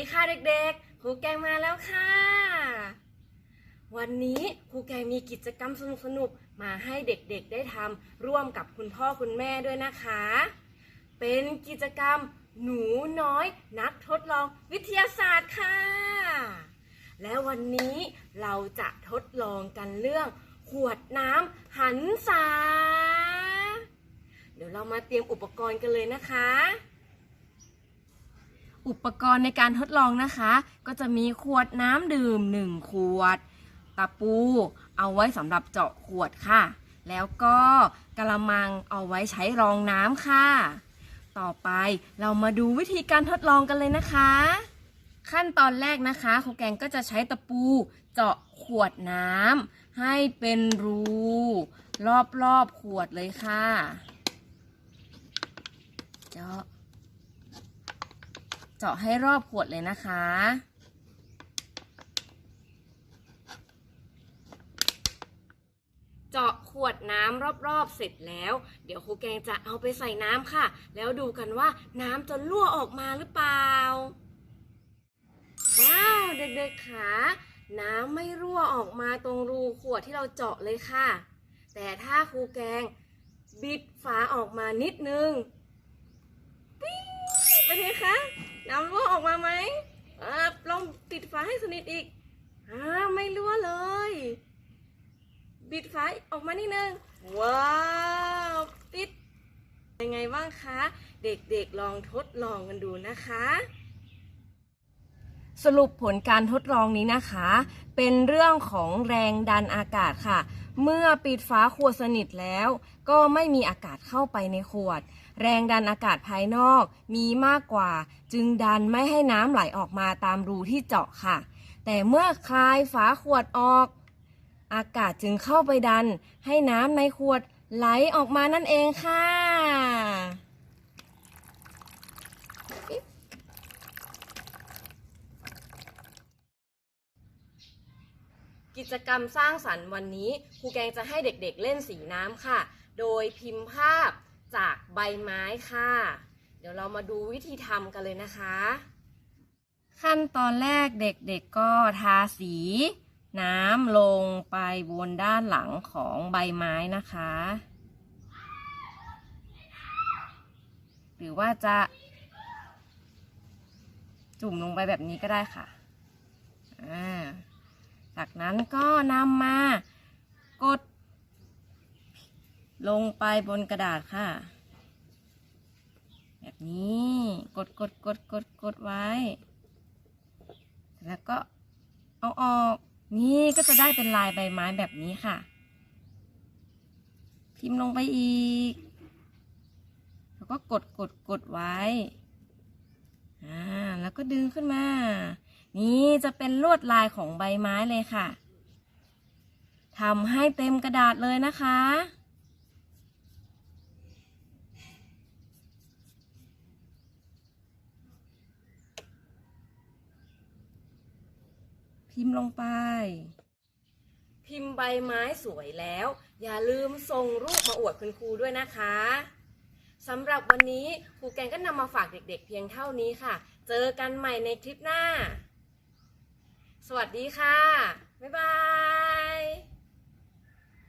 ดีค่ะเด็กๆ ครูแกงมาแล้วค่ะ วันนี้ครูแกงมีกิจกรรมสนุกๆ มาให้เด็กๆได้ทำร่วมกับคุณพ่อคุณแม่ด้วยนะคะ เป็นกิจกรรมหนูน้อยนักทดลองวิทยาศาสตร์ค่ะ และวันนี้เราจะทดลองกันเรื่อง ขวดน้ำหันษา เดี๋ยวเรามาเตรียมอุปกรณ์กันเลยนะคะ อุปกรณ์ในการทดลองนะคะ ก็จะมีขวดน้ำดื่ม 1 ขวด ตะปู เอาไว้สำหรับเจาะขวดค่ะ แล้วก็กระมังเอาไว้ใช้รองน้ำค่ะ ต่อไปเรามาดูวิธีการทดลองกันเลยนะคะ ขั้นตอนแรกนะคะครูแกงก็จะใช้ตะปูเจาะขวดน้ำให้เป็นรู รอบๆขวดเลยค่ะ เจาะ เจาะให้รอบขวดเลยนะคะ เจาะขวดน้ำรอบๆเสร็จแล้ว เดี๋ยวครูแกงจะเอาไปใส่น้ำค่ะ แล้วดูกันว่าน้ำจะรั่วออกมาหรือเปล่า ว้าวเด็กๆค่ะน้ำไม่รั่วออกมาตรงรูขวดที่เราเจาะเลยค่ะ แต่ถ้าครูแกงบิดฝาออกมานิดนึง ปิ๊งเป็นไงคะ น้ำรั่วออกมาไหมอลองปิดฝาให้สนิทอีกอ่าไม่รั่วเลย บิดฝาออกมานิดนึง ว้าวปิดยังไงบ้างคะ เด็กๆลองทดลองกันดูนะคะ สรุปผลการทดลองนี้นะคะ เป็นเรื่องของแรงดันอากาศค่ะ เมื่อปิดฝาขวดสนิทแล้ว ก็ไม่มีอากาศเข้าไปในขวด แรงดันอากาศภายนอกมีมากกว่า จึงดันไม่ให้น้ำไหลออกมาตามรูที่เจาะค่ะ แต่เมื่อคลายฝาขวดออก อากาศจึงเข้าไปดัน ให้น้ำในขวดไหลออกมานั่นเองค่ะ กิจกรรมสร้างสรรค์วันนี้ครูแกงจะให้เด็กๆเล่นสีน้ำค่ะ โดยพิมพ์ภาพจากใบไม้ค่ะ เดี๋ยวเรามาดูวิธีทำกันเลยนะคะ ขั้นตอนแรกเด็กๆก็ทาสี น้ำลงไปบนด้านหลังของใบไม้นะคะ หรือว่าจะจุ่มลงไปแบบนี้ก็ได้ค่ะ อ่า จากนั้นก็นำมากด ลงไปบนกระดาษค่ะ แบบนี้กดกดกดกดกดไว้ แล้วก็เอาออก นี่ก็จะได้เป็นลายใบไม้แบบนี้ค่ะ พิมพ์ลงไปอีก แล้วก็กดกดกดไว้ อ่า แล้วก็ดึงขึ้นมา นี่จะเป็นลวดลายของใบไม้เลยค่ะทำให้เต็มกระดาษเลยนะคะ พิมพ์ลงไป พิมพ์ใบไม้สวยแล้ว อย่าลืมส่งรูปมาอวดคุณครูด้วยนะคะสำหรับวันนี้ครูแกงก็นำมาฝากเด็กๆเพียงเท่านี้ค่ะ เจอกันใหม่ในคลิปหน้า สวัสดีค่ะ บ๊ายบาย